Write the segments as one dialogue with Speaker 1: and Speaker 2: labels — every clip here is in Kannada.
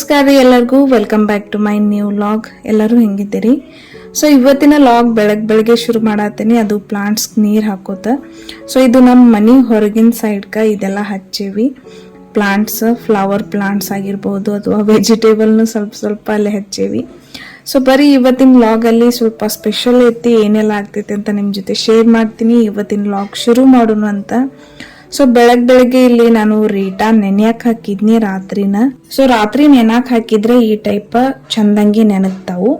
Speaker 1: ನಮಸ್ಕಾರ ಎಲ್ಲರಿಗೂ. Welcome back to my new vlog ಎಲ್ಲರೂ ಹೆಂಗಿದ್ದೀರಿ? ಸೊ ಇವತ್ತಿನ ಲಾಗ್ ಬೆಳಗ್ಗೆ ಬೆಳಗ್ಗೆ ಶುರು ಮಾಡತ್ತೀನಿ ಅದು ಪ್ಲಾಂಟ್ಸ್ಗೆ ನೀರು ಹಾಕೋತ. ಸೊ ಇದು ನಮ್ಮ ಮನೆ ಹೊರಗಿನ ಸೈಡ್ಗೆ ಇದೆಲ್ಲ ಹಚ್ಚೀವಿ. ಪ್ಲಾಂಟ್ಸ್ ಫ್ಲವರ್ ಪ್ಲಾಂಟ್ಸ್ ಆಗಿರ್ಬೋದು ಅಥವಾ ವೆಜಿಟೇಬಲ್ನು ಸ್ವಲ್ಪ ಸ್ವಲ್ಪ ಅಲ್ಲಿ ಹಚ್ಚೇವಿ. ಸೊ ಬರೀ ಇವತ್ತಿನ ಲಾಗಲ್ಲಿ ಸ್ವಲ್ಪ ಸ್ಪೆಷಲ್ ಐತಿ, ಏನೆಲ್ಲ ಆಗ್ತೈತೆ ಅಂತ ನಿಮ್ಮ ಜೊತೆ ಶೇರ್ ಮಾಡ್ತೀನಿ. ಇವತ್ತಿನ ಲಾಗ್ ಶುರು ಮಾಡೋಣ ಅಂತ. ಸೊ ಬೆಳಗ್ ಬೆಳಗ್ಗೆ ಇಲ್ಲಿ ನಾನು ರೀಟಾ ನೆನೆಯಕ್ ಹಾಕಿದ್ನಿ ರಾತ್ರಿನ. ಸೊ ರಾತ್ರಿ ನೆನಕ್ ಹಾಕಿದ್ರೆ ಈ ಟೈಪ್ ಚಂದಂಗಿ ನೆನಗ್ತಾವು.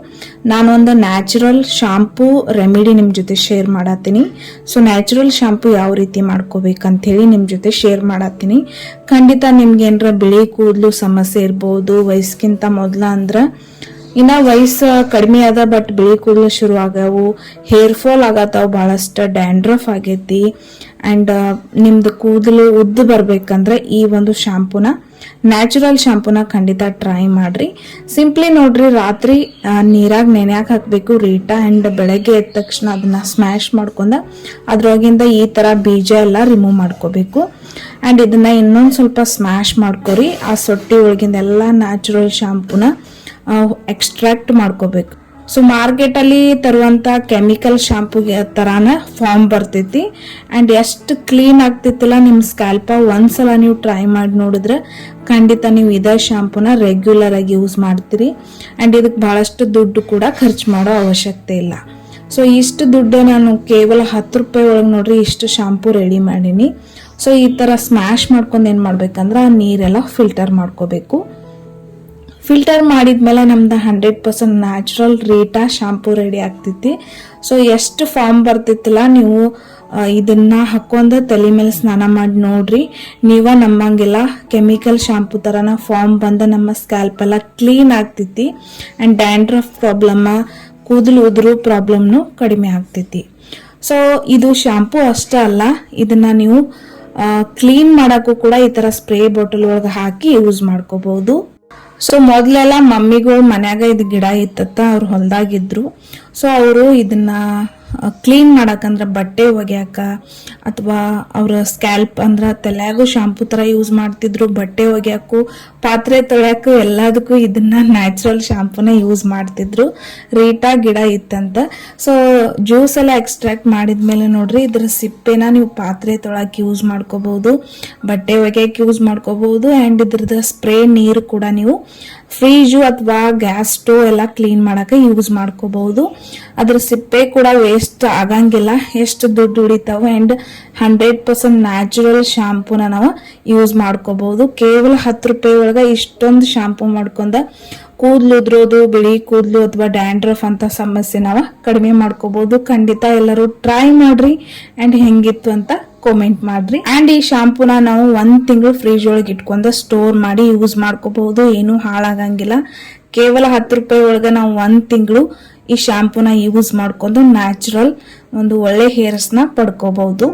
Speaker 1: ನಾನೊಂದು ನ್ಯಾಚುರಲ್ ಶಾಂಪೂ ರೆಮಿಡಿ ನಿಮ್ ಜೊತೆ ಶೇರ್ ಮಾಡತ್ತೀನಿ ಸೊ ನ್ಯಾಚುರಲ್ ಶಾಂಪೂ ಯಾವ ರೀತಿ ಮಾಡ್ಕೋಬೇಕಂತ ಹೇಳಿ ನಿಮ್ ಜೊತೆ ಶೇರ್ ಮಾಡತ್ತೀನಿ ಖಂಡಿತ ನಿಮ್ಗೆ ಏನರ ಬಿಳಿ ಕೂದಲು ಸಮಸ್ಯೆ ಇರ್ಬೋದು, ವಯಸ್ಸಿಗಿಂತ ಮೊದ್ಲ ಅಂದ್ರ ಇನ್ನ ವಯಸ್ಸು ಕಡಿಮೆ ಅದ ಬಟ್ ಬಿಳಿ ಕೂದಲು ಶುರು ಆಗ್ಯಾವು ಹೇರ್ ಫಾಲ್ ಆಗತ್ತಾವ ಭಾಳಷ್ಟು ಡ್ಯಾಂಡ್ರಫ್ ಆಗೈತಿ. ಅಂಡ್ ನಿಮ್ದು ಕೂದಲು ಉದ್ದು ಬರ್ಬೇಕಂದ್ರೆ ಈ ಒಂದು ಶಾಂಪೂನ ನ್ಯಾಚುರಲ್ ಶಾಂಪೂನ ಖಂಡಿತ ಟ್ರೈ ಮಾಡ್ರಿ. ಸಿಂಪ್ಲಿ ನೋಡ್ರಿ, ರಾತ್ರಿ ನೀರಾಗ ನೆನೆಯಾಕ ಹಾಕ್ಬೇಕು ರೀಟಾ ಅಂಡ್ ಬೆಳಗ್ಗೆ ಎದ್ದ ತಕ್ಷಣ ಅದನ್ನ ಸ್ಮ್ಯಾಶ್ ಮಾಡ್ಕೊಂಡ ಅದ್ರೊಳಗಿಂದ ಈ ತರ ಬೀಜ ಎಲ್ಲ ರಿಮೂವ್ ಮಾಡ್ಕೋಬೇಕು. ಅಂಡ್ ಇದನ್ನ ಇನ್ನೊಂದು ಸ್ವಲ್ಪ ಸ್ಮ್ಯಾಶ್ ಮಾಡ್ಕೊರಿ. ಆ ಸೊಟ್ಟಿ ಒಳಗಿಂದ ಎಲ್ಲ ನ್ಯಾಚುರಲ್ ಶಾಂಪೂನ ಎಕ್ಸ್ಟ್ರಾಕ್ಟ್ ಮಾಡ್ಕೋಬೇಕು. ಸೊ ಮಾರ್ಕೆಟಲ್ಲಿ ತರುವಂಥ ಕೆಮಿಕಲ್ ಶಾಂಪೂಗೆ ಥರಾನ ಫಾರ್ಮ್ ಬರ್ತೈತಿ. ಆ್ಯಂಡ್ ಎಷ್ಟು ಕ್ಲೀನ್ ಆಗ್ತಿತ್ತಲ್ಲ ನಿಮ್ಮ ಸ್ಕ್ಯಾಲ್ಪ ಒಂದ್ಸಲ ನೀವು ಟ್ರೈ ಮಾಡಿ ನೋಡಿದ್ರೆ ಖಂಡಿತ ನೀವು ಇದೇ ಶಾಂಪೂನ ರೆಗ್ಯುಲರ್ ಆಗಿ ಯೂಸ್ ಮಾಡ್ತೀರಿ. ಆ್ಯಂಡ್ ಇದಕ್ಕೆ ಭಾಳಷ್ಟು ದುಡ್ಡು ಕೂಡ ಖರ್ಚು ಮಾಡೋ ಅವಶ್ಯಕತೆ ಇಲ್ಲ. ಸೊ ಇಷ್ಟು ದುಡ್ಡೇ ನಾನು ಕೇವಲ ಹತ್ತು ರೂಪಾಯಿ ಒಳಗೆ ನೋಡ್ರಿ ಇಷ್ಟು ಶಾಂಪೂ ರೆಡಿ ಮಾಡೀನಿ. ಸೊ ಈ ಥರ ಸ್ಮ್ಯಾಶ್ ಮಾಡ್ಕೊಂಡು ಏನು ಮಾಡ್ಬೇಕಂದ್ರೆ ಆ ನೀರೆಲ್ಲ ಫಿಲ್ಟರ್ ಮಾಡ್ಕೋಬೇಕು. ಫಿಲ್ಟರ್ ಮಾಡಿದ್ಮೇಲೆ ನಮ್ದು hundred percent natural reetha shampoo ready ಆಗ್ತೈತಿ ಸೊ ಎಷ್ಟು ಫಾರ್ಮ್ ಬರ್ತಿತ್ತಲ್ಲ, ನೀವು ಇದನ್ನ ಹಾಕೊಂಡ ತಲೆ ಮೇಲೆ ಸ್ನಾನ ಮಾಡಿ ನೋಡ್ರಿ. ನೀವ ನಮ್ಮಂಗೆಲ್ಲ ಕೆಮಿಕಲ್ ಶಾಂಪೂ ಥರನ ಫಾರ್ಮ್ ಬಂದ ನಮ್ಮ ಸ್ಕ್ಯಾಲ್ಪ್ ಎಲ್ಲ ಕ್ಲೀನ್ ಆಗ್ತೈತಿ ಅಂಡ್ ಡ್ಯಾಂಡ್ರಫ್ ಪ್ರಾಬ್ಲಮ್ಮ ಕೂದಲು ಉದುರು ಪ್ರಾಬ್ಲಮ್ನು ಕಡಿಮೆ ಆಗ್ತೈತಿ ಸೊ ಇದು ಶಾಂಪೂ ಅಷ್ಟೇ ಅಲ್ಲ, ಇದನ್ನ ನೀವು ಕ್ಲೀನ್ ಮಾಡೋಕ್ಕೂ ಕೂಡ ಈ ತರ ಸ್ಪ್ರೇ ಬಾಟಲ್ ಒಳಗೆ ಹಾಕಿ ಯೂಸ್ ಮಾಡ್ಕೋಬಹುದು ಸೊ ಮೊದಲೆಲ್ಲ ಮಮ್ಮಿಗಳು ಮನ್ಯಾಗ ಇದು ಗಿಡ ಇತ್ತತ್ತ ಅವ್ರು ಹೊಲ್ದಾಗಿದ್ರು ಸೊ ಅವರು ಇದನ್ನ ಕ್ಲೀನ್ ಮಾಡಕ್ಕಂದ್ರೆ ಬಟ್ಟೆ ಒಗ್ಯಾಕ ಅಥವಾ ಅವರ ಸ್ಕ್ಯಾಲ್ಪ್ ಅಂದ್ರೆ ತಲೆಯಾಗೂ ಶಾಂಪೂ ಥರ ಯೂಸ್ ಮಾಡ್ತಿದ್ರು, ಬಟ್ಟೆ ಒಗ್ಯಾಕು, ಪಾತ್ರೆ ತೊಳ್ಯಾಕು ಎಲ್ಲದಕ್ಕೂ ಇದನ್ನ ನ್ಯಾಚುರಲ್ ಶಾಂಪೂನ ಯೂಸ್ ಮಾಡ್ತಿದ್ರು. ರೀಟಾ ಗಿಡ ಇತ್ತಂತ. ಸೊ ಜ್ಯೂಸ್ ಎಲ್ಲ ಎಕ್ಸ್ಟ್ರಾಕ್ಟ್ ಮಾಡಿದ್ಮೇಲೆ ನೋಡ್ರಿ, ಇದ್ರ ಸಿಪ್ಪೆನ ನೀವು ಪಾತ್ರೆ ತೊಳಕ್ ಯೂಸ್ ಮಾಡ್ಕೋಬಹುದು, ಬಟ್ಟೆ ಒಗ್ಯಾಕ ಯೂಸ್ ಮಾಡ್ಕೋಬಹುದು ಆ್ಯಂಡ್ ಇದ್ರದ್ದು ಸ್ಪ್ರೇ ನೀರು ಕೂಡ ನೀವು ಫ್ರೀಜು ಅಥವಾ ಗ್ಯಾಸ್ ಸ್ಟೋವ್ ಎಲ್ಲ ಕ್ಲೀನ್ ಮಾಡಕ್ಕೆ ಯೂಸ್ ಮಾಡ್ಕೋಬಹುದು ಅದ್ರ ಸಿಪ್ಪೆ ಕೂಡ ವೇಸ್ಟ್ ಆಗಂಗಿಲ್ಲ. ಎಷ್ಟು ದುಡ್ಡು ಉಳಿತಾವ ಅಂಡ್ ಹಂಡ್ರೆಡ್ ಪರ್ಸೆಂಟ್ ನ್ಯಾಚುರಲ್ ಶಾಂಪೂನ ನಾವು ಯೂಸ್ ಮಾಡ್ಕೋಬಹುದು ಕೇವಲ ಹತ್ತು ರೂಪಾಯಿ ಒಳಗ ಇಷ್ಟೊಂದು ಶಾಂಪೂ ಮಾಡ್ಕೊಂಡ ಕೂದಲು ಉದ್ರೋದು, ಬಿಳಿ ಕೂದಲು ಅಥವಾ ಡ್ಯಾಂಡ್ರಫ್ ಅಂತ ಸಮಸ್ಯೆ ನಾವು ಕಡಿಮೆ ಮಾಡ್ಕೋಬಹುದು ಖಂಡಿತ ಎಲ್ಲರೂ ಟ್ರೈ ಮಾಡ್ರಿ. ಅಂಡ್ ಹೆಂಗಿತ್ತು ಅಂತ ಕಾಮೆಂಟ್ ಮಾಡ್ರಿ. ಅಂಡ್ ಈ ಶಾಂಪೂನ ನಾವು ಒಂದ್ ತಿಂಗಳು ಫ್ರಿಜ್ ಒಳಗೆ ಇಟ್ಕೊಂಡ ಸ್ಟೋರ್ ಮಾಡಿ ಯೂಸ್ ಮಾಡ್ಕೋಬಹುದು. ಏನು ಹಾಳಾಗಂಗಿಲ್ಲ. ಕೇವಲ ಹತ್ತು ರೂಪಾಯಿ ಒಳಗ ನಾವು ಒಂದ್ ತಿಂಗಳು ಈ ಶಾಂಪೂನ ಯೂಸ್ ಮಾಡ್ಕೊಂಡು ನ್ಯಾಚುರಲ್ ಒಂದು ಒಳ್ಳೆ ಹೇರ್ಸ್ನ ಪಡ್ಕೋಬಹುದು.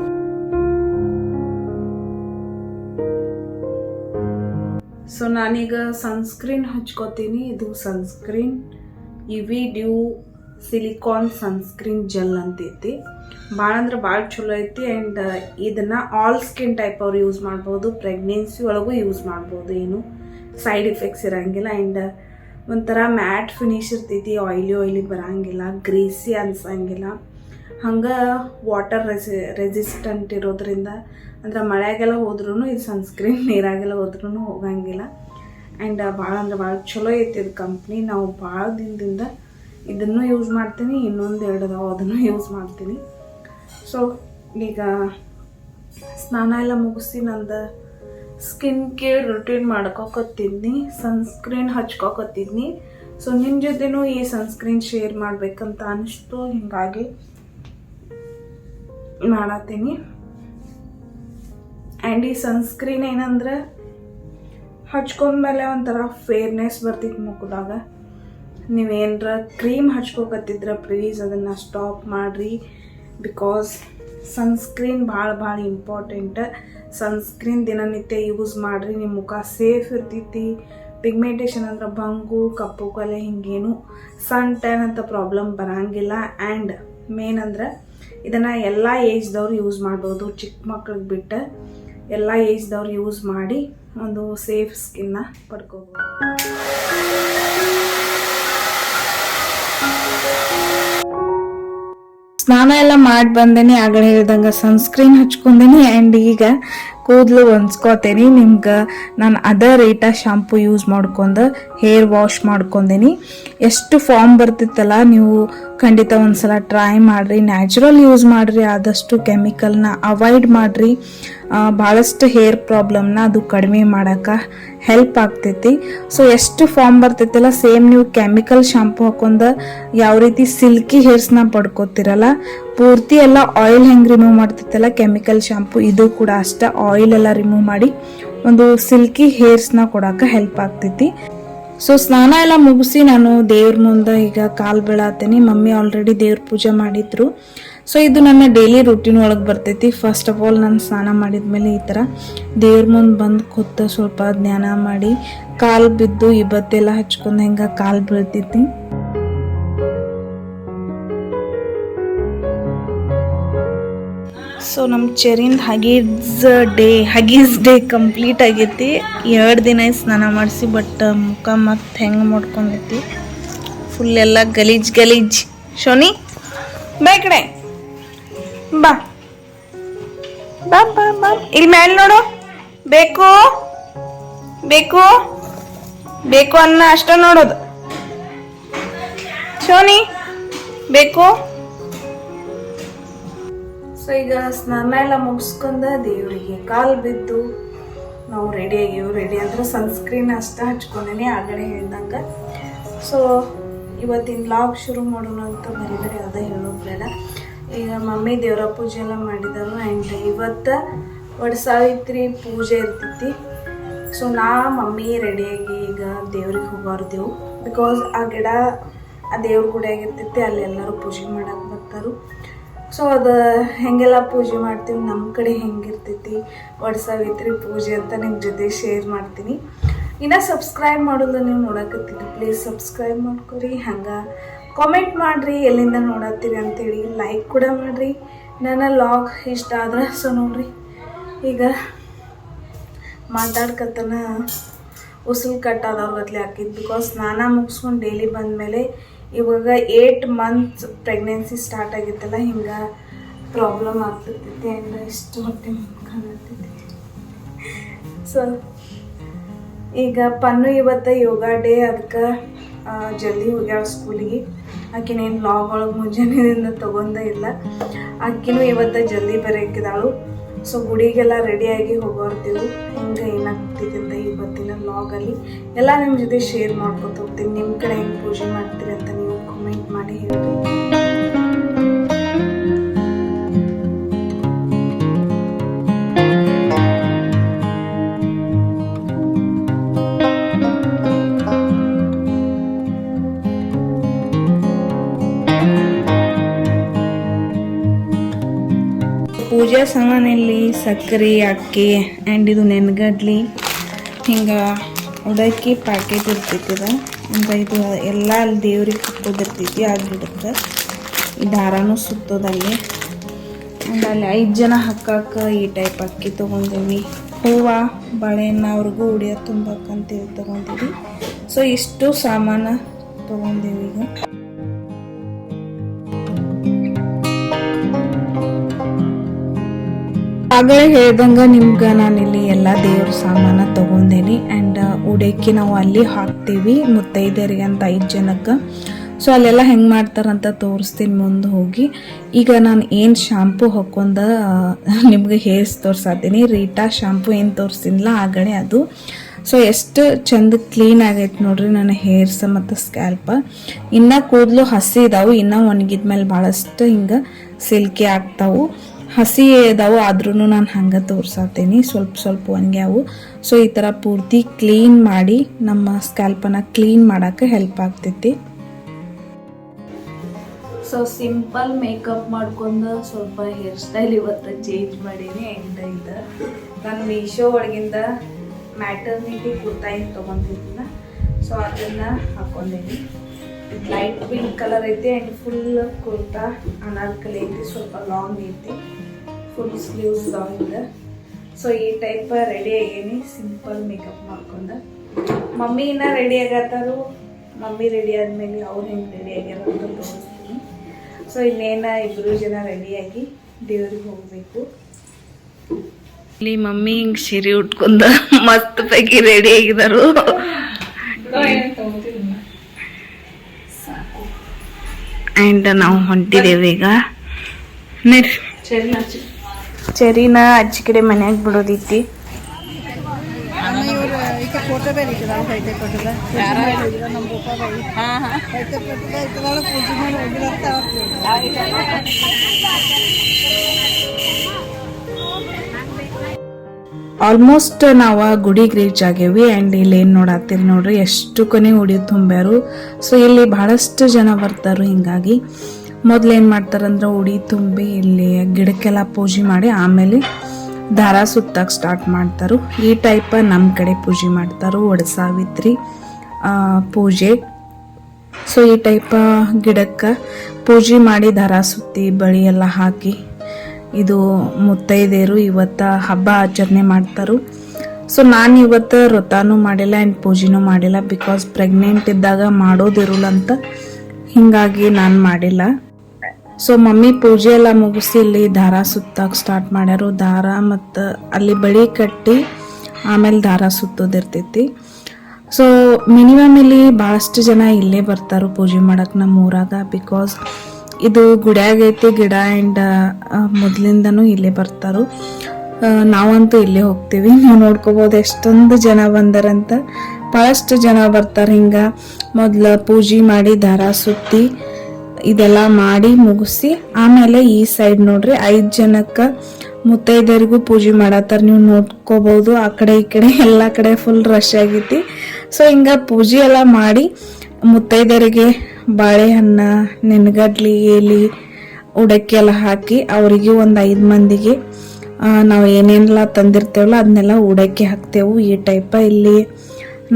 Speaker 1: ಸೊ ನಾನೀಗ ಸನ್ಸ್ಕ್ರೀನ್ ಹಚ್ಕೋತೀನಿ. ಇದು ಸನ್ಸ್ಕ್ರೀನ್ ಇವಿ ಡ್ಯೂ ಸಿಲಿಕಾನ್ ಸನ್ಸ್ಕ್ರೀನ್ ಜೆಲ್ ಅಂತೈತಿ. ಭಾಳ ಅಂದ್ರೆ ಭಾಳ ಚಲೋ ಐತಿ ಆ್ಯಂಡ್ ಇದನ್ನ ಆಲ್ ಸ್ಕಿನ್ ಟೈಪ್ ಅವ್ರು ಯೂಸ್ ಮಾಡ್ಬೋದು, ಪ್ರೆಗ್ನೆನ್ಸಿ ಒಳಗೂ ಯೂಸ್ ಮಾಡ್ಬೋದು ಏನು. ಸೈಡ್ ಎಫೆಕ್ಟ್ಸ್ ಇರಂಗಿಲ್ಲ ಆ್ಯಂಡ್ ಒಂಥರ ಮ್ಯಾಟ್ ಫಿನಿಶ್ ಇರ್ತೈತಿ, ಆಯ್ಲಿ ಆಯ್ಲಿ ಬರಂಗಿಲ್ಲ, ಗ್ರೀಸಿ ಅನ್ಸಂಗಿಲ್ಲ. ಹಂಗೆ ವಾಟರ್ ರೆಸಿ, ರೆಸಿಸ್ಟೆಂಟ್ ಇರೋದ್ರಿಂದ ಅಂದ್ರೆ ಮಳೆಗೆಲ್ಲ ಹೋದ್ರೂ ಇದು ಸನ್ಸ್ಕ್ರೀನ್, ನೀರಾಗೆಲ್ಲ ಹೋದ್ರೂ ಹೋಗಂಗಿಲ್ಲ. ಆ್ಯಂಡ್ ಭಾಳ ಅಂದ್ರೆ ಭಾಳ ಚಲೋ ಐತಿ ಇದು ಕಂಪ್ನಿ. ನಾವು ಭಾಳ ದಿನದಿಂದ ಇದನ್ನು ಯೂಸ್ ಮಾಡ್ತೀನಿ, ಇನ್ನೊಂದು ಎರಡು ಅದಾವ, ಅದನ್ನು ಯೂಸ್ ಮಾಡ್ತೀನಿ. ಸೊ ಈಗ ಸ್ನಾನ ಎಲ್ಲ ಮುಗಿಸಿ ನಂದು ಸ್ಕಿನ್ ಕೇರ್ ರುಟೀನ್ ಮಾಡ್ಕೋಕತ್ತಿದ್ನಿ ಸನ್ಸ್ಕ್ರೀನ್ ಹಚ್ಕೊಕತ್ತಿದ್ನಿ. ಸೊ ನಿಮ್ಮ ಜೊತೆನೂ ಈ ಸನ್ಸ್ಕ್ರೀನ್ ಶೇರ್ ಮಾಡಬೇಕಂತ ಅನಿಸ್ತು, ಹಿಂಗಾಗಿ ಮಾಡತ್ತೀನಿ ಆ್ಯಂಡ್ ಈ ಸನ್ಸ್ಕ್ರೀನ್ ಏನಂದ್ರೆ ಹಚ್ಕೊಂಡ್ಮೇಲೆ ಒಂಥರ ಫೇರ್ನೆಸ್ ಬರ್ತಿತ್ತು ಮುಖದಾಗ. ನೀವೇನರ ಕ್ರೀಮ್ ಹಚ್ಕೋಕತ್ತಿದ್ರ ಪ್ಲೀಸ್ ಅದನ್ನು ಸ್ಟಾಪ್ ಮಾಡಿರಿ. ಬಿಕಾಸ್ ಸನ್ಸ್ಕ್ರೀನ್ ಭಾಳ ಭಾಳ ಇಂಪಾರ್ಟೆಂಟ್ ಸನ್ಸ್ಕ್ರೀನ್ ದಿನನಿತ್ಯ ಯೂಸ್ ಮಾಡಿರಿ ನಿಮ್ಮ ಮುಖ ಸೇಫ್ ಇರ್ತೈತಿ. ಪಿಗ್ಮೆಂಟೇಷನ್ ಅಂದ್ರೆ ಬಂಗು, ಕಪ್ಪು, ಕಲೆ ಹಿಂಗೇನು. ಸನ್ ಟ್ಯಾನ್ ಅಂತ ಪ್ರಾಬ್ಲಮ್ ಬರಂಗಿಲ್ಲ. ಆ್ಯಂಡ್ ಮೇನ್ ಅಂದ್ರೆ ಇದನ್ನು ಎಲ್ಲ ಏಜ್ದವ್ರು ಯೂಸ್ ಮಾಡ್ಬೋದು. ಚಿಕ್ಕ ಮಕ್ಳಿಗೆ ಬಿಟ್ಟು ಎಲ್ಲ ಏಜ್ದವ್ರು ಯೂಸ್ ಮಾಡಿ ಒಂದು ಸೇಫ್ ಸ್ಕಿನ್ನ ಪಡ್ಕೋಬೋದು. ಸ್ನಾನ ಎಲ್ಲ ಮಾಡಿ ಬಂದೇನೆ ಆಗಲೇ ಹೇಳ್ದಂಗೆ ಸನ್ಸ್ಕ್ರೀನ್ ಹಚ್ಕೊಂಡೇನಿ ಆ್ಯಂಡ್ ಈಗ ಕೂದಲು ಹೊಂದ್ಸ್ಕೊತೀನಿ ನಿಮ್ಗೆ ನಾನು ಅದೇ ರೇಟ ಶಾಂಪು ಯೂಸ್ ಮಾಡ್ಕೊಂಡು ಹೇರ್ ವಾಶ್ ಮಾಡ್ಕೊಂಡೇನಿ. ಎಷ್ಟು ಫಾರ್ಮ್ ಬರ್ತಿತ್ತಲ್ಲ, ನೀವು ಖಂಡಿತ ಒಂದ್ಸಲ ಟ್ರೈ ಮಾಡಿರಿ. ನ್ಯಾಚುರಲ್ ಯೂಸ್ ಮಾಡಿರಿ, ಆದಷ್ಟು ಕೆಮಿಕಲ್ನ ಅವಾಯ್ಡ್ ಮಾಡಿರಿ. ಭಾಳಷ್ಟು ಹೇರ್ ಪ್ರಾಬ್ಲಮ್ನ ಅದು ಕಡಿಮೆ ಮಾಡೋಕೆ ಹೆಲ್ಪ್ ಆಗ್ತೈತಿ. ಸೊ ಎಷ್ಟು ಫಾರ್ಮ್ ಬರ್ತೈತಲ್ಲ ಸೇಮ್ ನೀವು ಕೆಮಿಕಲ್ ಶಾಂಪು ಹಾಕೊಂಡು ಯಾವ ರೀತಿ ಸಿಲ್ಕಿ ಹೇರ್ಸ್ನ ಪಡ್ಕೋತಿರಲ್ಲ ಪೂರ್ತಿ ಎಲ್ಲ ಆಯಿಲ್ ಹೆಂಗೆ ರಿಮೂವ್ ಮಾಡ್ತಿತ್ತಲ್ಲ ಕೆಮಿಕಲ್ ಶಾಂಪು ಇದು ಕೂಡ ಅಷ್ಟೇ ಆಯಿಲ್ ಎಲ್ಲ ರಿಮೂವ್ ಮಾಡಿ ಒಂದು ಸಿಲ್ಕಿ ಹೇರ್ಸ್ನ ಕೊಡೋಕೆ ಹೆಲ್ಪ್ ಆಗ್ತೈತಿ. ಸೊ ಸ್ನಾನ ಎಲ್ಲ ಮುಗಿಸಿ ನಾನು ದೇವ್ರ ಮುಂದೆ ಈಗ ಕಾಲು ಬೀಳಾತೀನಿ. ಮಮ್ಮಿ ಆಲ್ರೆಡಿ ದೇವ್ರ ಪೂಜೆ ಮಾಡಿದ್ರು. ಸೊ ಇದು ನನ್ನ ಡೈಲಿ ರುಟೀನ್ ಒಳಗೆ ಬರ್ತೈತಿ. ಫಸ್ಟ್ ಆಫ್ ಆಲ್ ನಾನು ಸ್ನಾನ ಮಾಡಿದ್ಮೇಲೆ ಈ ಥರ ದೇವ್ರ ಮುಂದೆ ಬಂದು ಕೂತ ಸ್ವಲ್ಪ ಧ್ಯಾನ ಮಾಡಿ, ಕಾಲು ಬಿದ್ದು ಇಬ್ಬತ್ತೆಲ್ಲ ಹಚ್ಕೊಂಡು ಹೆಂಗೆ ಕಾಲು ಬೀಳ್ತೈತಿ. ಸೊ ನಮ್ಮ ಚೆರಿಂದ ಹಗೀಸ್ ಡೇ ಹಗೀಸ್ ಡೇ ಕಂಪ್ಲೀಟ್ ಆಗೈತಿ. ಎರಡು ದಿನ ಸ್ನಾನ ಮಾಡಿಸಿ, ಬಟ್ ಮುಖ ಮತ್ತೆ ಹೆಂಗೆ ಮಾಡ್ಕೊಂಡೈತಿ? ಫುಲ್ ಎಲ್ಲ ಗಲೀಜ್ ಗಲೀಜ್. ಶೋನಿ, ಬಾ ಕಡೆ. ಬಾ. ಬಾ ಬಾ ಬಾ. ಇಲ್ಲಿ ಮೇಲೆ ನೋಡು. ಬೇಕು. ಬೇಕು. ಬೇಕು ಅನ್ನ ಅಷ್ಟ ನೋಡೋದು. ಶೋನಿ, ಬೇಕು. ಸೊ ಈಗ ಸ್ನಾನ ಎಲ್ಲ ಮುಗಿಸ್ಕೊಂಡ ದೇವರಿಗೆ ಕಾಲು ಬಿದ್ದು, ನಾವು ರೆಡಿ ಆಗಿವು ರೆಡಿ ಅಂದ್ರೆ ಸನ್ಸ್ಕ್ರೀನ್ ಅಷ್ಟ ಹಚ್ಕೊಂಡೇನೆ ಆಗಡೆ ಹೇಳ್ದಂಗೆ. ಸೊ ಇವತ್ತಿನ ಲಾಗ್ ಶುರು ಮಾಡೋಣ ಅಂತ ಬರೀ ಬರೀ ಅದೇ ಹೇಳೋದು ಬೇಡ. ಈಗ ಮಮ್ಮಿ ದೇವರ ಪೂಜೆ ಎಲ್ಲ ಮಾಡಿದರು ಆ್ಯಂಡ್ ಇವತ್ತು ವಡ ಸಾವಿತ್ರಿ ಪೂಜೆ ಇರ್ತೈತಿ. ಸೊ ನಾ, ಮಮ್ಮಿ ರೆಡಿಯಾಗಿ ಈಗ ದೇವ್ರಿಗೆ ಹೋಗಾರ್ದೆವು. ಬಿಕಾಸ್ ಆ ಗಿಡ, ಆ ದೇವ್ರ ಗುಡಿಯಾಗಿರ್ತೈತಿ ಅಲ್ಲಿ ಎಲ್ಲರೂ ಪೂಜೆ ಮಾಡಕ್ಕೆ ಬರ್ತಾರು. ಸೊ ಅದು ಹೆಂಗೆಲ್ಲ ಪೂಜೆ ಮಾಡ್ತೀವಿ ನಮ್ಮ ಕಡೆ ಹೆಂಗಿರ್ತೈತಿ ವಡ ಸಾವಿತ್ರಿ ಪೂಜೆ ಅಂತ ನಿಮ್ಮ ಜೊತೆ ಶೇರ್ ಮಾಡ್ತೀನಿ. ಇನ್ನು ಸಬ್ಸ್ಕ್ರೈಬ್ ಮಾಡೋದು ನೀವು ನೋಡಕತ್ತೀರಿ ಪ್ಲೀಸ್ ಸಬ್ಸ್ಕ್ರೈಬ್ ಮಾಡ್ಕೊರಿ. ಹಂಗೆ ಕಾಮೆಂಟ್ ಮಾಡಿರಿ, ಎಲ್ಲಿಂದ ನೋಡತ್ತೀರಿ ಅಂತೇಳಿ ಲೈಕ್ ಕೂಡ ಮಾಡಿರಿ. ನನ್ನ ಲಾಗ್ ಇಷ್ಟ ಆದ್ರೆ ಸೊ ನೋಡ್ರಿ. ಈಗ ಮಾತಾಡ್ಕತನ ಉಸಿಲು ಕಟ್ಟಾದವ್ರ ಗತ್ಲೆ ಹಾಕಿದ್ದು ಬಿಕಾಸ್ ಸ್ನಾನ ಮುಗಿಸ್ಕೊಂಡು ಡೈಲಿ ಬಂದಮೇಲೆ ಇವಾಗ ಏಟ್ ಮಂತ್ಸ್ ಪ್ರೆಗ್ನೆನ್ಸಿ ಸ್ಟಾರ್ಟ್ ಆಗಿತ್ತಲ್ಲ, ಹಿಂಗೆ ಪ್ರಾಬ್ಲಮ್ ಆಗ್ತಿರ್ತೈತಿ ಆ್ಯಂಡ್ ಇಷ್ಟು ಹೊಟ್ಟೆ ಕಾಣತೈತಿ ಸೊ ಈಗ ಪನ್ನು ಇವತ್ತು ಯೋಗ ಡೇ ಅದಕ್ಕೆ ಜಲ್ದಿ ಹೋಗ್ಯಾಳ ಸ್ಕೂಲಿಗೆ. ಆಕಿನೇನು ಲಾಗ್ ಒಳಗೆ ಮುಂಜಾನೆಯಿಂದ ತೊಗೊಂಡೇ ಇಲ್ಲ. ಆಕಿನೂ ಇವತ್ತು ಜಲ್ದಿ ಬರೋಕಿದಾಳು. ಸೊ ಗುಡಿಗೆಲ್ಲ ರೆಡಿಯಾಗಿ ಹೋಗೋರ್ತೀವಿ ಹಿಂಗೆ ಏನಾಗ್ತಿದೆ ಅಂತ ಇವತ್ತಿನ ಲಾಗಲ್ಲಿ ಎಲ್ಲ ನಿಮ್ಮ ಜೊತೆ ಶೇರ್ ಮಾಡ್ಕೊತ ಹೋಗ್ತೀನಿ. ನಿಮ್ಮ ಕಡೆ ಹೆಂಗೆ ಪೂಜೆ ಮಾಡ್ತೀರಿ ಅಂತ ನೀವು ಕಮೆಂಟ್ ಮಾಡಿ ಹೇಳ್ರಿ. ಪೂಜಾ ಸಾಮಾನಲ್ಲಿ ಸಕ್ಕರೆ, ಅಕ್ಕಿ ಆ್ಯಂಡ್ ಇದು ನೆನಗಡ್ಲಿ. ಹಿಂಗೆ ಉಡಕ್ಕಿ ಪ್ಯಾಕೆಟ್ ಇರ್ತೈತಿ ಇದು ಅಂದ್ರೆ ಇದು ಎಲ್ಲ ಅಲ್ಲಿ ದೇವ್ರಿಗೆ ಕಟ್ಟೋದಿರ್ತೈತಿ ಗಿಡಕ್ಕೆ ಈ ದಾರಾನು ಸುತ್ತೋದಲ್ಲಿ. ಆ್ಯಂಡ್ ಅಲ್ಲಿ ಐದು ಜನ ಹಾಕಕ್ಕೆ ಈ ಟೈಪ್ ಅಕ್ಕಿ ತೊಗೊಂಡೀವಿ. ಹೂವು ಬಾಳೆಹಣ್ಣ ಅವ್ರಿಗೂ ಉಡಿಯೋ ತುಂಬಕ್ಕಂತೇಳಿ ತೊಗೊಂಡಿವಿ. ಸೊ ಇಷ್ಟು ಸಾಮಾನು ತೊಗೊಂಡೀವಿ ಈಗ. ಆಗಲೇ ಹೇಳ್ದಂಗೆ ನಿಮ್ಗೆ ಇಲ್ಲಿ ಎಲ್ಲ ದೇವ್ರ ಸಾಮಾನು ತಗೊಂಡೇನಿ. ಆ್ಯಂಡ್ ಉಡೇಕಿ ನಾವು ಅಲ್ಲಿ ಹಾಕ್ತೀವಿ ಮುತ್ತೈದೆಯರಿಗೆ ಅಂತ ಐದು ಜನಕ್ಕೆ. ಸೊ ಅಲ್ಲೆಲ್ಲ ಹೆಂಗೆ ಮಾಡ್ತಾರಂತ ತೋರಿಸ್ತೀನಿ ಮುಂದೆ ಹೋಗಿ. ಈಗ ನಾನು ಏನು ಶಾಂಪು ಹಾಕೊಂಡ ನಿಮ್ಗೆ ಹೇರ್ಸ್ ತೋರ್ಸಾತೀನಿ. ರೀಟಾ ಶಾಂಪು ಏನು ತೋರಿಸ್ತೀನಿಲ್ಲ ಆಗಡೆ ಅದು. ಸೊ ಎಷ್ಟು ಚಂದ ಕ್ಲೀನ್ ಆಗೈತೆ ನೋಡ್ರಿ ನನ್ನ ಹೇರ್ಸ್ ಮತ್ತು ಸ್ಕ್ಯಾಲ್ಪ ಇನ್ನೂ ಕೂದಲು ಹಸಿ ಇದಾವೆ, ಇನ್ನೂ ಒಣಗಿದ್ಮೇಲೆ ಭಾಳಷ್ಟು ಹಿಂಗೆ ಸಿಲ್ಕಿ ಆಗ್ತಾವು. ಹಸಿ ಇದಾವೆ ಆದ್ರೂ ನಾನು ಹಂಗೆ ತೋರ್ಸಾತೀನಿ ಸ್ವಲ್ಪ ಸ್ವಲ್ಪ ಒಣಗ್ಯಾವು. ಸೊ ಈ ಥರ ಪೂರ್ತಿ ಕ್ಲೀನ್ ಮಾಡಿ ನಮ್ಮ ಸ್ಕ್ಯಾಲ್ಪನ ಕ್ಲೀನ್ ಮಾಡೋಕ್ಕೆ ಹೆಲ್ಪ್ ಆಗ್ತೈತಿ. ಸೊ ಸಿಂಪಲ್ ಮೇಕಪ್ ಮಾಡ್ಕೊಂಡು ಸ್ವಲ್ಪ ಹೇರ್ ಸ್ಟೈಲ್ ಇವತ್ತು ಚೇಂಜ್ ಮಾಡೀನಿ ಆ್ಯಂಡ್ ಇದು. ನಾನು ಮೀಶೋ ಒಳಗಿಂದ ಮ್ಯಾಟರ್ನಿಟಿ ಕುರ್ತಾ ಏನು ತೊಗೊಂಡಿದ್ದೀನ ಸೊ ಅದನ್ನು ಹಾಕೊಂಡೀನಿ. ಲೈಟ್ ಪಿಂಕ್ ಕಲರ್ ಐತಿ ಆ್ಯಂಡ್ ಫುಲ್ ಕುರ್ತಾ ಅನಾರ್ಕಲಿ ಐತಿ, ಸ್ವಲ್ಪ ಲಾಂಗ್ ಐತಿ. ಫುಲ್ ಸ್ಲೀವ್ಸ್ ಇದೆ. ಸೊ ಈ ಟೈಪ್ ರೆಡಿ ಆಗೇನಿ. ಸಿಂಪಲ್ ಮೇಕಪ್ ಮಾಡ್ಕೊಂಡ. ಮಮ್ಮಿ ಇನ್ನ ರೆಡಿ ಆಗತ್ತಾರು? ಮಮ್ಮಿ ರೆಡಿ ಆದ್ಮೇಲೆ ಅವ್ರು ಹೆಂಗೆ ರೆಡಿ ಆಗ್ಯಾರ ಅಂತ ತೋರಿಸ್ತೀನಿ. ಸೊ ಇನ್ನೇನ ಇಬ್ರು ಜನ ರೆಡಿಯಾಗಿ ದೇವ್ರಿಗೆ ಹೋಗಬೇಕು. ಇಲ್ಲಿ ಮಮ್ಮಿ ಹಿಂಗ್ ಸೀರೆ ಉಟ್ಕೊಂಡ ಮಸ್ತ್ ಪೈಕಿ ರೆಡಿ ಆಗಿದಾರು. ಅಂಡ್ ನಾವು ಹೊಂಟಿದ್ದೇವೆ ಈಗ. ನಡ್ರಿ ಚರಿನ ಅಜ್ಜಿ ಕಡೆ ಮನ್ಯಾಗ
Speaker 2: ಬಿಡೋದಿತ್ತಿ
Speaker 1: ಆಲ್ಮೋಸ್ಟ್ ನಾವು ಗುಡಿಗೆ ರೀಚ್ ಆಗೇವಿ ಆ್ಯಂಡ್ ಇಲ್ಲಿ ಏನು ನೋಡತ್ತೀರಿ ನೋಡ್ರಿ ಎಷ್ಟು ಕೊನೆ ಉಡಿ ತುಂಬ್ಯಾರು. ಸೊ ಇಲ್ಲಿ ಬಹಳಷ್ಟು ಜನ ಬರ್ತಾರು ಹಿಂಗಾಗಿ. ಮೊದ್ಲು ಏನು ಮಾಡ್ತಾರಂದ್ರೆ ಉಡಿ, ತುಂಬಿ, ಇಲ್ಲಿ ಗಿಡಕ್ಕೆಲ್ಲ ಪೂಜೆ ಮಾಡಿ ಆಮೇಲೆ ದಾರ ಸುತ್ತಕ್ಕೆ ಸ್ಟಾರ್ಟ್ ಮಾಡ್ತಾರು. ಈ ಟೈಪ್ ನಮ್ಮ ಕಡೆ ಪೂಜೆ ಮಾಡ್ತಾರೋ. ಒಡಸಾವಿತ್ರಿ ಪೂಜೆ. ಸೊ ಈ ಟೈಪ್ ಗಿಡಕ್ಕೆ ಪೂಜೆ ಮಾಡಿ ದಾರ ಸುತ್ತಿ ಬಳಿ ಎಲ್ಲ ಹಾಕಿ ಇದು ಮುತ್ತೈದೆಯರು ಇವತ್ತ ಹಬ್ಬ ಆಚರಣೆ ಮಾಡ್ತಾರು. ಸೊ ನಾನು ಇವತ್ತು ವ್ರತನೂ ಮಾಡಿಲ್ಲ ಆ್ಯಂಡ್ ಪೂಜೆನೂ ಮಾಡಿಲ್ಲ ಬಿಕಾಸ್ ಪ್ರೆಗ್ನೆಂಟ್ ಇದ್ದಾಗ ಮಾಡೋದಿರಲ್ಲ ಅಂತ ಹಿಂಗಾಗಿ ನಾನು ಮಾಡಿಲ್ಲ. ಸೊ ಮಮ್ಮಿ ಪೂಜೆ ಎಲ್ಲ ಮುಗಿಸಿ ಇಲ್ಲಿ ದಾರ ಸುತ್ತಕ್ಕೆ ಸ್ಟಾರ್ಟ್ ಮಾಡ್ಯಾರು. ದಾರ ಮತ್ತು ಅಲ್ಲಿ ಬಳಿ ಕಟ್ಟಿ ಆಮೇಲೆ ದಾರ ಸುತ್ತೋದಿರ್ತೈತಿ ಸೊ ಮಿನಿಮಮ್ ಇಲ್ಲಿ ಭಾಳಷ್ಟು ಜನ ಇಲ್ಲೇ ಬರ್ತಾರೆ ಪೂಜೆ ಮಾಡೋಕೆ ನಮ್ಮ ಊರಾಗ ಬಿಕಾಸ್ ಇದು ಗುಡಿಯಾಗೈತಿ ಗಿಡ ಆ್ಯಂಡ್ ಮೊದಲಿಂದನೂ ಇಲ್ಲೇ ಬರ್ತಾರೆ. ನಾವಂತೂ ಇಲ್ಲೇ ಹೋಗ್ತೀವಿ. ನೀವು ನೋಡ್ಕೋಬೋದು ಎಷ್ಟೊಂದು ಜನ ಬಂದಾರಂತ. ಭಾಳಷ್ಟು ಜನ ಬರ್ತಾರೆ ಹಿಂಗೆ. ಮೊದ್ಲು ಪೂಜೆ ಮಾಡಿ ದಾರ ಸುತ್ತಿ ಇದೆಲ್ಲ ಮಾಡಿ ಮುಗಿಸಿ, ಆಮೇಲೆ ಈ ಸೈಡ್ ನೋಡ್ರಿ, ಐದು ಜನಕ್ಕೆ ಮುತ್ತೈದೆಯರಿಗೂ ಪೂಜೆ ಮಾಡತ್ತಾರ. ನೀವು ನೋಡ್ಕೋಬಹುದು, ಆ ಕಡೆ ಈ ಕಡೆ, ಎಲ್ಲ ಕಡೆ ಫುಲ್ ರಶ್ ಆಗೈತಿ. ಸೊ ಹಿಂಗ ಪೂಜೆ ಎಲ್ಲ ಮಾಡಿ ಮುತ್ತೈದರಿಗೆ ಬಾಳೆಹಣ್ಣ, ನೆನಗಡ್ಲಿ ಎಲಿ ಉಡಕ್ಕೆ ಎಲ್ಲ ಹಾಕಿ ಅವರಿಗೆ ಒಂದು ಐದು ಮಂದಿಗೆ ನಾವು ಏನೇನೆಲ್ಲ ತಂದಿರ್ತೇವಲ್ಲ, ಅದನ್ನೆಲ್ಲ ಉಡಕ್ಕೆ ಹಾಕ್ತೇವೆ. ಈ ಟೈಪ ಇಲ್ಲಿ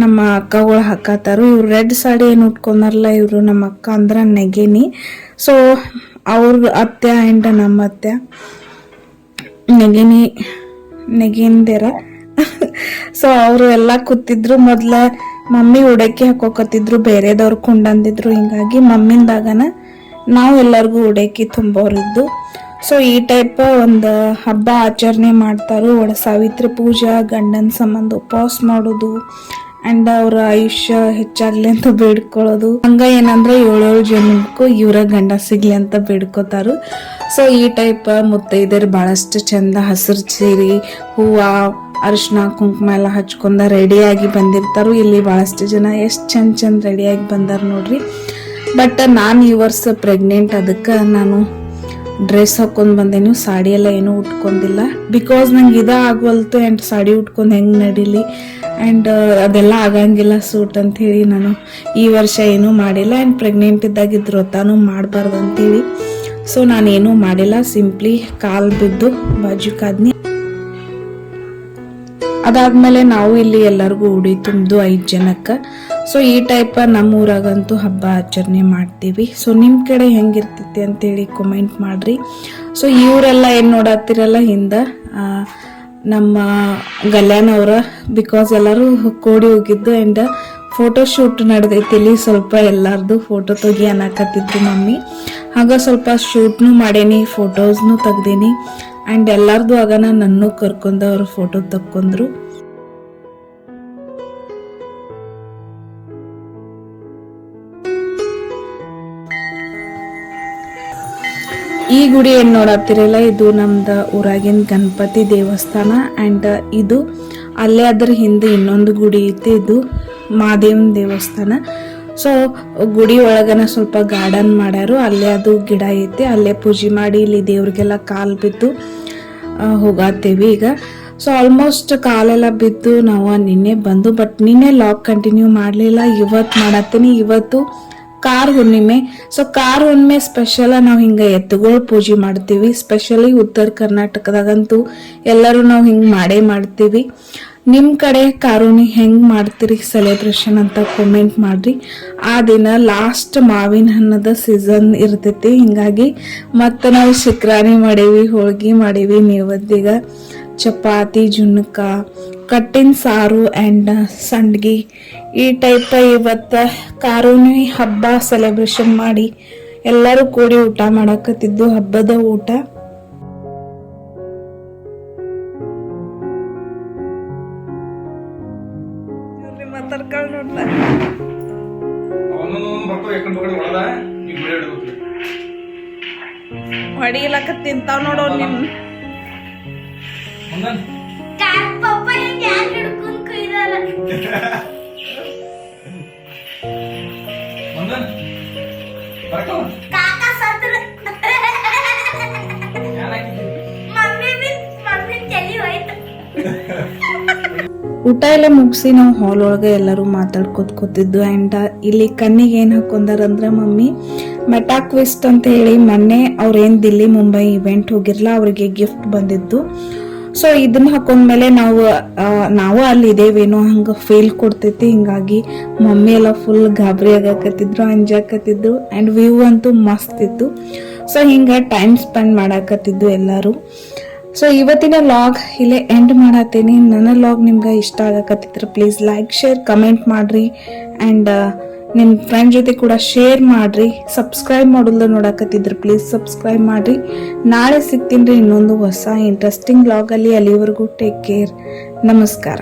Speaker 1: ನಮ್ಮ ಅಕ್ಕಗಳು ಹಾಕತ್ತಾರು ಇವ್ರು ರೆಡ್ ಸಾಡಿ ಏನು ಉಟ್ಕೊಂಡಾರಲ್ಲ, ಇವರು ನಮ್ಮ ಅಕ್ಕ ಅಂದ್ರ ನೆಗೆನಿ. ಸೊ ಅವ್ರ ಅತ್ತೆ ಆ್ಯಂಡ್ ನಮ್ಮ ಅತ್ತೆ, ನೆಗೆನಿ ನೆಗೆಂದಿರ ಸೊ ಅವರು ಎಲ್ಲ ಕೂತಿದ್ರು, ಮೊದ್ಲ ಮಮ್ಮಿ ಉಡಕ್ಕೆ ಹಾಕೋಕತ್ತಿದ್ರು, ಬೇರೆದವ್ರು ಕುಂಡಂದಿದ್ರು, ಹಿಂಗಾಗಿ ಮಮ್ಮಿಂದಾಗನ ನಾವು ಎಲ್ಲರಿಗೂ ಉಡಕ್ಕಿ ತುಂಬೋರಿದ್ದು. ಸೊ ಈ ಟೈಪ್ ಒಂದು ಹಬ್ಬ ಆಚರಣೆ ಮಾಡ್ತಾರೋ ಒಳ ಸಾವಿತ್ರಿ ಪೂಜಾ, ಗಂಡನ ಸಂಬಂಧ ಉಪವಾಸ ಮಾಡೋದು ಅಂಡ್ ಅವ್ರ ಆಯುಷ್ಯ ಹೆಚ್ಚಾಗ್ಲಿ ಅಂತ ಬೇಡ್ಕೊಳ್ಳೋದು. ಹಂಗ ಏನಂದ್ರೆ ಏಳೇಳು ಜನಕ್ಕೂ ಇವರ ಗಂಡ ಸಿಗ್ಲಿ ಅಂತ ಬೇಡ್ಕೋತಾರು. ಸೊ ಈ ಟೈಪ್ ಮುತ್ತೈದರ್ ಬಹಳಷ್ಟು ಚಂದ ಹಸಿರು ಸೀರೆ ಹೂವ ಅರಿಶಿನ ಕುಂಕುಮ ಎಲ್ಲ ಹಚ್ಕೊಂಡ ರೆಡಿಯಾಗಿ ಬಂದಿರ್ತಾರು. ಇಲ್ಲಿ ಬಹಳಷ್ಟು ಜನ ಎಷ್ಟು ಚಂದ ಚಂದ ರೆಡಿಯಾಗಿ ಬಂದಾರ ನೋಡ್ರಿ. ಬಟ್ ನಾನು ಈ ವರ್ಷ ಪ್ರೆಗ್ನೆಂಟ್ ಅದಕ್ಕೆ ನಾನು ಡ್ರೆಸ್ ಹಾಕೊಂಡ್ ಬಂದೇನು, ಸಾಡಿ ಎಲ್ಲ ಏನೂ ಉಟ್ಕೊಂಡಿಲ್ಲ. ಬಿಕಾಸ್ ನಂಗೆ ಇದ ಆಗವಲ್ತು ಆ್ಯಂಡ್ ಸಾಡಿ ಉಟ್ಕೊಂಡು ಹೆಂಗೆ ನಡೀಲಿ? ಆ್ಯಂಡ್ ಅದೆಲ್ಲ ಆಗಂಗಿಲ್ಲ ಸೂಟ್ ಅಂತ ಹೇಳಿ ನಾನು ಈ ವರ್ಷ ಏನೂ ಮಾಡಿಲ್ಲ. ಆ್ಯಂಡ್ ಪ್ರೆಗ್ನೆಂಟ್ ಇದ್ದಾಗಿದ್ದು ವ್ರತಾನು ಮಾಡಬಾರ್ದು ಅಂತೇಳಿ ಸೊ ನಾನೇನೂ ಮಾಡಿಲ್ಲ. ಸಿಂಪ್ಲಿ ಕಾಲು ಬಿದ್ದು ಬಾಜು ಕಾದ್ನಿ ಅದಾದ್ಮೇಲೆ ನಾವು ಇಲ್ಲಿ ಎಲ್ಲರಿಗೂ ಉಡಿ ತುಂಬಿದು ಐದು ಜನಕ್ಕೆ. ಸೊ ಈ ಟೈಪ್ ನಮ್ಮ ಊರಾಗಂತೂ ಹಬ್ಬ ಆಚರಣೆ ಮಾಡ್ತೀವಿ. ಸೊ ನಿಮ್ಮ ಕಡೆ ಹೆಂಗಿರ್ತೈತಿ ಅಂತೇಳಿ ಕಮೆಂಟ್ ಮಾಡ್ರಿ. ಸೊ ಇವರೆಲ್ಲ ಏನು ನೋಡತ್ತಿರಲ್ಲ ಹಿಂದೆ ನಮ್ಮ ಗಲ್ಯಾನವ್ರ ಬಿಕಾಸ್ ಎಲ್ಲರೂ ಕೂಡಿ ಹೋಗಿದ್ದು ಆ್ಯಂಡ್ ಫೋಟೋ ಶೂಟ್ ನಡೆದೈತಿ ಇಲ್ಲಿ ಸ್ವಲ್ಪ ಎಲ್ಲರದು ಫೋಟೋ ತೆಗಿ ಅನ್ನಕತ್ತಿದ್ರು ಮಮ್ಮಿ. ಹಾಗ ಸ್ವಲ್ಪ ಶೂಟ್ನು ಮಾಡೇನಿ ಫೋಟೋಸ್ನು ತೆಗ್ದೀನಿ. ಆ್ಯಂಡ್ ಎಲ್ಲರದು ಆಗ ನನ್ನೂ ಕರ್ಕೊಂಡು ಅವ್ರು ಫೋಟೋ ತಕ್ಕೊಂಡ್ರು ಈ ಗುಡಿ ಏನು ನೋಡತ್ತಿರಲ್ಲ ಇದು ನಮ್ದು ಊರಾಗಿನ ಗಣಪತಿ ದೇವಸ್ಥಾನ ಅಂಡ್ ಇದು ಅಲ್ಲೇ ಅದ್ರ ಹಿಂದೆ ಇನ್ನೊಂದು ಗುಡಿ ಐತಿ, ಇದು ಮಾದೇವನ ದೇವಸ್ಥಾನ. ಸೊ ಗುಡಿ ಒಳಗನ ಸ್ವಲ್ಪ ಗಾರ್ಡನ್ ಮಾಡ್ಯಾರು, ಅಲ್ಲೇ ಅದು ಗಿಡ ಐತಿ, ಅಲ್ಲೇ ಪೂಜೆ ಮಾಡಿ ಇಲ್ಲಿ ದೇವ್ರಿಗೆಲ್ಲ ಕಾಲು ಬಿದ್ದು ಹೋಗತ್ತೇವಿ ಈಗ. ಸೊ ಆಲ್ಮೋಸ್ಟ್ ಕಾಲೆಲ್ಲ ಬಿದ್ದು ನಾವು ನಿನ್ನೆ ಬಂದು ಬಟ್ ನಿನ್ನೆ ಲಾಕ್ ಕಂಟಿನ್ಯೂ ಮಾಡಲಿಲ್ಲ ಇವತ್ತು ಮಾಡತ್ತೀನಿ ಇವತ್ತು ಕಾರ್ ಹುಣ್ಣಿಮೆ. ಸೊ ಕಾರ್ ಹುಣ್ಣಿಮೆ ಸ್ಪೆಷಲ್ ನಾವು ಹಿಂಗೆ ಎತ್ತುಗಳು ಪೂಜೆ ಮಾಡ್ತೀವಿ. ಸ್ಪೆಷಲಿ ಉತ್ತರ ಕರ್ನಾಟಕದಾಗಂತೂ ಎಲ್ಲರೂ ನಾವು ಹಿಂಗೆ ಮಾಡೇ ಮಾಡ್ತೀವಿ. ನಿಮ್ಮ ಕಡೆ ಕಾರುಣಿ ಹೆಂಗೆ ಮಾಡ್ತೀರಿ ಸೆಲೆಬ್ರೇಷನ್ ಅಂತ ಕಮೆಂಟ್ ಮಾಡಿರಿ. ಆ ದಿನ ಲಾಸ್ಟ್ ಮಾವಿನ ಹಣ್ಣದ ಸೀಸನ್ ಇರ್ತೈತಿ. ಹಿಂಗಾಗಿ ಮತ್ತೆ ನಾವು ಶಿಕ್ರಾನಿ ಮಾಡೀವಿ, ಹೋಳ್ಗಿ ಮಾಡೀವಿ ನೀವದ್ದೀಗ ಚಪಾತಿ ಜುನ್ಕ ಕಟ್ಟಿನ ಸಾರು ಆ್ಯಂಡ್ ಸಂಡ್ಗಿ. ಈ ಟೈಪ ಇವತ್ತು ಕಾರೂನಿ ಹಬ್ಬ ಸೆಲೆಬ್ರೇಷನ್ ಮಾಡಿ ಎಲ್ಲರೂ ಕೂಡಿ ಊಟ ಮಾಡಕತ್ತಿದ್ದು ಹಬ್ಬದ ಊಟ. ಹೊಡಿಲಕ್ಕ ತಿಂತಾವ್ ನೋಡೋ ನಿಮ್ ಊಟ ಎಲ್ಲ ಮುಗಿಸಿ ನಾವು ಹಾಲ್ ಒಳಗೆ ಎಲ್ಲರೂ ಮಾತಾಡ್ಕೋತ್ಕೋತಿದ್ದು ಆ್ಯಂಡ್ ಇಲ್ಲಿ ಕಣ್ಣಿಗೆ ಏನು ಹಾಕೊಂಡಾರಂದ್ರೆ ಮಮ್ಮಿ ಮೆಟಾಕ್ವಿಸ್ಟ್ ಅಂತ ಹೇಳಿ ಮೊನ್ನೆ ಅವ್ರು ಏನು ದಿಲ್ಲಿ ಮುಂಬೈ ಇವೆಂಟ್ ಹೋಗಿರಲ್ಲ ಅವರಿಗೆ ಗಿಫ್ಟ್ ಬಂದಿದ್ದು. ಸೊ ಇದನ್ನ ಹಾಕೊಂಡ್ಮೇಲೆ ನಾವು ನಾವು ಅಲ್ಲಿ ಇದೇವೇನೋ ಹಂಗೆ ಫೀಲ್ ಕೊಡ್ತೈತಿ. ಹಿಂಗಾಗಿ ಮಮ್ಮಿ ಎಲ್ಲ ಫುಲ್ ಗಾಬರಿ ಆಗಾಕತ್ತಿದ್ರು, ಅಂಜಾಕತ್ತಿದ್ರು ಆ್ಯಂಡ್ ವ್ಯೂ ಅಂತೂ ಮಸ್ತ್ ಇತ್ತು. ಸೊ ಹಿಂಗೆ ಟೈಮ್ ಸ್ಪೆಂಡ್ ಮಾಡಾಕತ್ತಿದ್ದು ಎಲ್ಲರೂ. ಸೊ ಇವತ್ತಿನ ಲಾಗ್ ಇಲ್ಲೇ ಎಂಡ್ ಮಾಡತ್ತೀನಿ ನನ್ನ ಲಾಗ್ ನಿಮ್ಗೆ ಇಷ್ಟ ಆಗಕತ್ತಿದ್ರೆ ಪ್ಲೀಸ್ ಲೈಕ್ ಶೇರ್ ಕಮೆಂಟ್ ಮಾಡ್ರಿ. ಆ್ಯಂಡ್ ನಿಮ್ಮ ಫ್ರೆಂಡ್ ಜೊತೆ ಕೂಡ ಶೇರ್ ಮಾಡ್ರಿ ಸಬ್ಸ್ಕ್ರೈಬ್ ಮಾಡೋದು ನೋಡಕತ್ತಿದ್ರು ಪ್ಲೀಸ್ ಸಬ್ಸ್ಕ್ರೈಬ್ ಮಾಡ್ರಿ. ನಾಳೆ ಸಿಗ್ತೀನಿ ರೀ ಇನ್ನೊಂದು ಹೊಸ ಇಂಟ್ರೆಸ್ಟಿಂಗ್ ಲಾಗಲ್ಲಿ ಅಲ್ಲಿವರೆಗೂ ಟೇಕ್ ಕೇರ್ ನಮಸ್ಕಾರ.